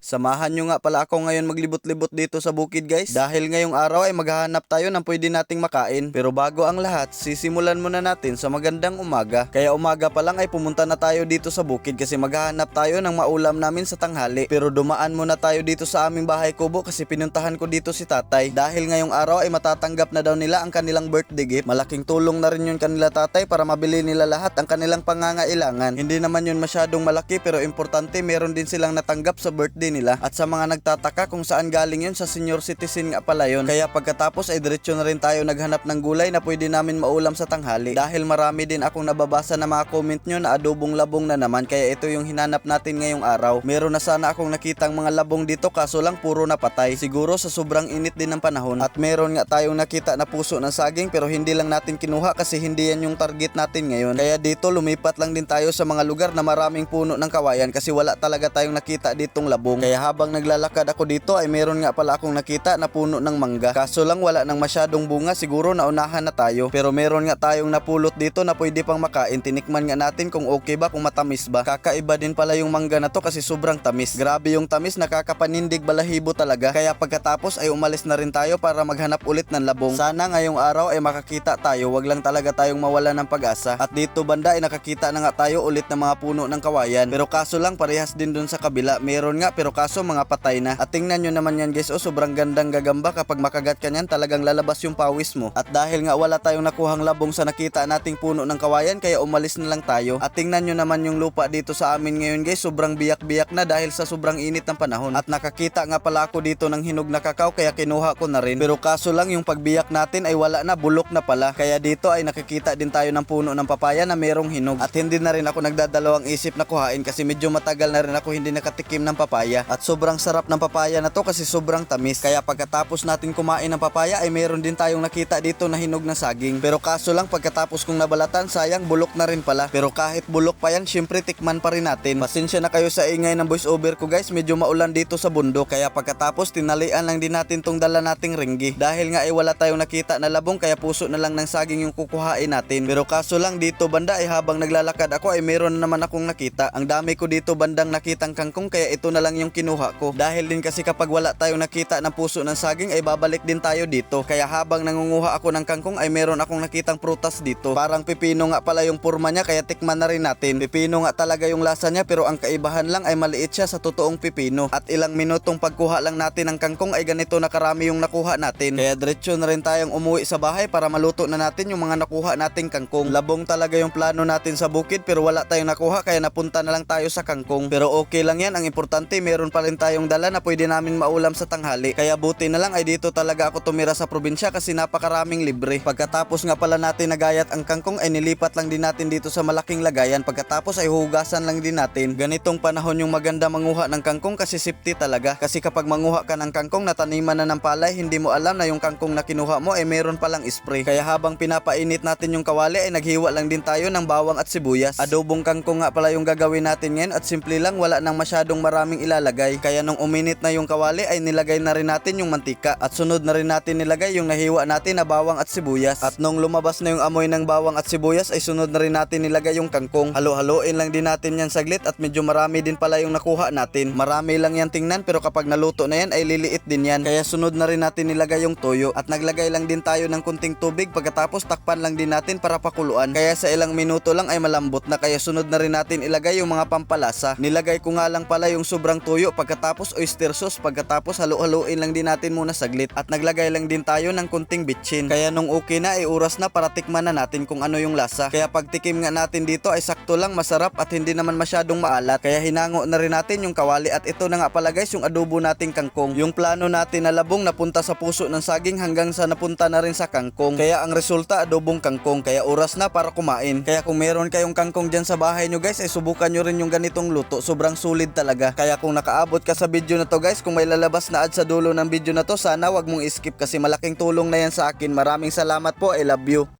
Samahan nyo nga pala ako ngayon maglibot-libot dito sa bukid guys. Dahil ngayong araw ay maghahanap tayo ng pwede nating makain. Pero bago ang lahat, sisimulan muna natin sa magandang umaga. Kaya umaga pa lang ay pumunta na tayo dito sa bukid kasi maghahanap tayo ng maulam namin sa tanghali. Pero dumaan muna tayo dito sa aming bahay kubo kasi pinuntahan ko dito si tatay. Dahil ngayong araw ay matatanggap na daw nila ang kanilang birthday gift. Malaking tulong na rin yun kanila tatay para mabili nila lahat ang kanilang pangangailangan. Hindi naman yun masyadong malaki pero importante meron din silang natanggap sa birthday nila. At sa mga nagtataka kung saan galing yun sa senior citizen nga pala yun. Kaya pagkatapos ay diretso na rin tayo naghanap ng gulay na pwede namin maulam sa tanghali. Dahil marami din akong nababasa na mga comment nyo na adobong labong na naman kaya ito yung hinanap natin ngayong araw. Meron na sana akong nakitang mga labong dito kaso lang puro napatay. Siguro sa sobrang init din ng panahon. At meron nga tayong nakita na puso ng saging pero hindi lang natin kinuha kasi hindi yan yung target natin ngayon. Kaya dito lumipat lang din tayo sa mga lugar na maraming puno ng kawayan kasi wala talaga tayong nakita ditong labong. Kaya habang naglalakad ako dito ay meron nga pala akong nakita na puno ng mangga. Kaso lang wala nang masyadong bunga siguro naunahan na tayo. Pero meron nga tayong napulot dito na pwede pang makain. Tinikman nga natin kung okay ba kung matamis ba. Kakaiba din pala yung mangga na to kasi sobrang tamis. Grabe yung tamis nakakapanindig balahibo talaga. Kaya pagkatapos ay umalis na rin tayo para maghanap ulit ng labong. Sana ngayong araw ay makakita tayo. Wag lang talaga tayong mawala ng pag-asa. At dito banda ay nakakita na nga tayo ulit ng mga puno ng kawayan. Pero kaso lang parehas din dun sa kabila. Meron nga pero kaso mga patay na. At tingnan nyo naman yan guys. Oh, sobrang gandang gagamba kapag makagat ka niyan talagang lalabas yung pawis mo. At dahil nga wala tayong nakuhang labong sa nakita nating puno ng kawayan kaya umalis na lang tayo. At tingnan nyo naman yung lupa dito sa amin ngayon guys. Sobrang biyak-biyak na dahil sa sobrang init ng panahon. At nakakita nga pala ako dito ng hinog na kakao kaya kinuha ko na rin. Pero kaso lang yung pagbiyak natin ay wala na bulok na pala. Kaya dito ay nakikita din tayo ng puno ng papaya na merong hinog. At hindi na rin ako nagdadalawang isip na kuhain kasi medyo matagal na rin ako hindi nakatikim ng papaya. At sobrang sarap ng papaya na to kasi sobrang tamis. Kaya pagkatapos natin kumain ng papaya ay meron din tayong nakita dito na hinog na saging. Pero kaso lang pagkatapos kong nabalatan sayang bulok na rin pala. Pero kahit bulok pa yan syempre tikman pa rin natin. Pasensya na kayo sa ingay ng voice over ko guys. Medyo maulan dito sa bundok. Kaya pagkatapos tinalian lang din natin tong dala nating ringgi. Dahil nga ay wala tayong nakita na labong kaya puso na lang ng saging yung kukuhain natin. Pero kaso lang dito banda ay habang naglalakad ako ay meron na naman akong nakita. Ang dami ko dito bandang nakitang kangkong kaya ito na lang yung kinuha ko. Dahil din kasi kapag wala tayong nakita ng puso ng saging ay babalik din tayo dito. Kaya habang nangunguha ako ng kangkong ay meron akong nakitang prutas dito. Parang pipino nga pala yung purma niya kaya tikman na rin natin. Pipino nga talaga yung lasa niya pero ang kaibahan lang ay maliit siya sa totoong pipino. At ilang minutong pagkuha lang natin ng kangkong ay ganito na karami yung nakuha natin. Kaya diretso na rin tayong umuwi sa bahay para maluto na natin yung mga nakuha nating kangkong. Labong talaga yung plano natin sa bukid pero wala tayong nakuha kaya napunta na lang tayo sa kangkong. Pero okay lang yan. Ang importante meron pa rin tayong dala na pwede namin maulam sa tanghali. Kaya buti na lang ay dito talaga ako tumira sa probinsya kasi napakaraming libre. Pagkatapos nga pala natin nagayat ang kangkong ay nilipat lang din natin dito sa malaking lagayan. Pagkatapos ay hugasan lang din natin. Ganitong panahon yung maganda manguha ng kangkong kasi safety talaga. Kasi kapag manguha ka ng kangkong na taniman na ng palay, hindi mo alam na yung kangkong na kinuha mo ay meron palang spray. Kaya habang pinapainit natin yung kawali ay naghiwa lang din tayo ng bawang at sibuyas. Adobong kangkong nga pala yung gagawin natin ngayon at simple lang wala nang masyadong maraming ilalagay. Kaya nung uminit na yung kawali ay nilagay na rin natin yung mantika at sunod na rin natin nilagay yung nahiwa natin na bawang at sibuyas. At nung lumabas na yung amoy ng bawang at sibuyas ay sunod na rin natin nilagay yung kangkong. Halo-haloin lang din natin yan saglit at medyo marami din pala yung nakuha natin. Marami lang yan tingnan pero kapag naluto na yan ay liliit din yan. Kaya sunod na rin natin nilagay yung toyo at naglagay lang din tayo ng kunting tubig pagkatapos takpan lang din natin para pakuluan. Kaya sa ilang minuto lang ay malambot na kaya sunod na rin natin ilagay yung mga pampalasa. Nilagay ko nga lang pala yung sobrang tuyo pagkatapos oyster sauce pagkatapos halo-haloin lang din natin muna saglit at naglagay lang din tayo ng kunting bitchin. Kaya nung okay na ay oras na para tikman na natin kung ano yung lasa. Kaya pagtikim nga natin dito ay sakto lang masarap at hindi naman masyadong maalat. Kaya hinango na rin natin yung kawali at ito na nga pala guys yung adobo nating kangkong. Yung plano natin na labong napunta sa puso ng saging hanggang sa napunta na rin sa kangkong. Kaya ang resulta adobong kangkong. Kaya oras na para kumain. Kaya kung meron kayong kangkong dyan sa bahay nyo guys ay subukan nyo rin yung ganitong luto. Sobrang sulit talaga. Kaya kung nakaabot ka sa video na to guys kung may lalabas na ad sa dulo ng video na to sana wag mong skip kasi malaking tulong na yan sa akin. Maraming salamat po. I love you.